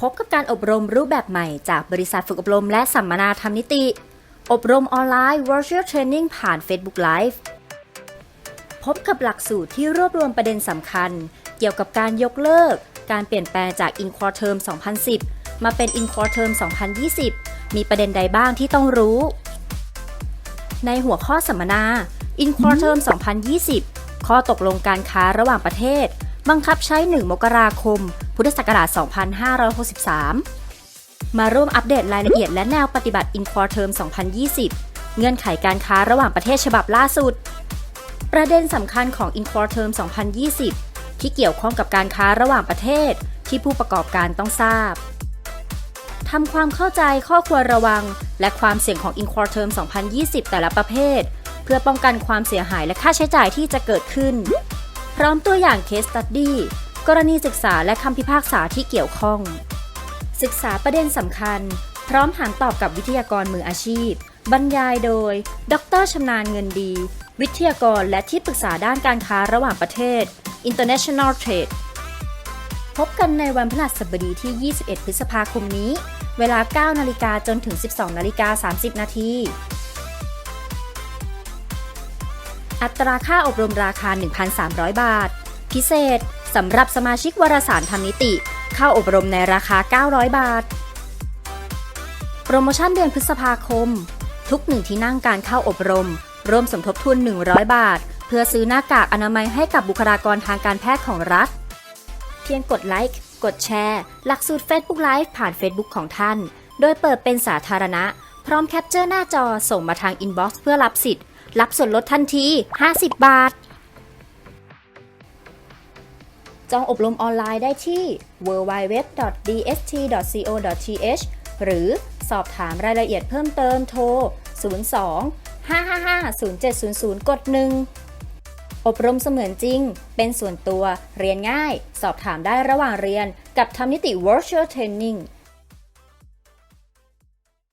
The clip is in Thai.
พบกับการอบรมรูปแบบใหม่จากบริษัทฝึกอบรมและสัมมนาทำนิติ อบรมออนไลน์ virtual training ผ่าน Facebook Live พบกับหลักสูตรที่รวบรวมประเด็นสำคัญ เกี่ยวกับการยกเลิก การเปลี่ยนแปลงจาก In Core Term 2010 มาเป็น In Core Term 2020 มีประเด็นใดบ้างที่ต้องรู้ ในหัวข้อสัมมนา In Core Term 2020 ข้อตกลงการค้าระหว่างประเทศ บังคับใช้ 1 มกราคม พุทธศักราช 2563 มาร่วมอัปเดตรายละเอียดและแนวปฏิบัติ In Core Term 2020 เงื่อนไขการค้าระหว่างประเทศฉบับล่าสุด ประเด็นสำคัญของ In Core Term 2020 ที่เกี่ยวข้องกับการค้าระหว่างประเทศที่ผู้ประกอบการต้องทราบทำความเข้าใจข้อควรระวัง และความเสี่ยงของ In Core Term 2020 แต่ละประเภท เพื่อป้องกันความเสียหายและค่าใช้จ่ายที่จะเกิดขึ้น พร้อมตัวอย่าง Case Study กรณีศึกษาและคำพิพากษาที่เกี่ยวข้อง ศึกษาประเด็นสำคัญ พร้อมหันตอบกับวิทยากรมืออาชีพ บรรยายโดย ดรชำนาญเงินดี วิทยากรและที่ปรึกษาด้านการค้าระหว่างประเทศ International Trade พบกันในวันพฤหัสบดีที่ 21 พฤษภาคมนี้ เวลา 9 นาฬิกาจนถึง 12 นาฬิกา 30 นาที อัตราค่าอบรมราคา 1,300 บาท พิเศษสำหรับสมาชิกวารสารทำนิติ เข้าอบรมในราคา 900 บาท โปรโมชั่นเดือนพฤษภาคม ทุกหนึ่งที่นั่งการเข้าอบรม ร่วมสมทบทุน 100 บาท เพื่อซื้อหน้ากากอนามัยให้กับบุคลากรทางการแพทย์ของรัฐ เพียงกดไลค์กดแชร์ หลักสูตร Facebook Live ผ่าน Facebook ของท่าน โดยเปิดเป็นสาธารณะ พร้อมแคปเจอร์หน้าจอส่งมาทางอินบ็อกซ์เพื่อรับสิทธิ์ รับส่วนลดทันที 50 บาท จองอบรมออนไลน์ได้ที่ www.dst.co.th หรือสอบถามรายละเอียดเพิ่มเติมโทร 02 555 0700 กด 1 อบรมเสมือนจริง เป็นส่วนตัว เรียนง่าย สอบถามได้ระหว่างเรียน กับทำนิติ Virtual Training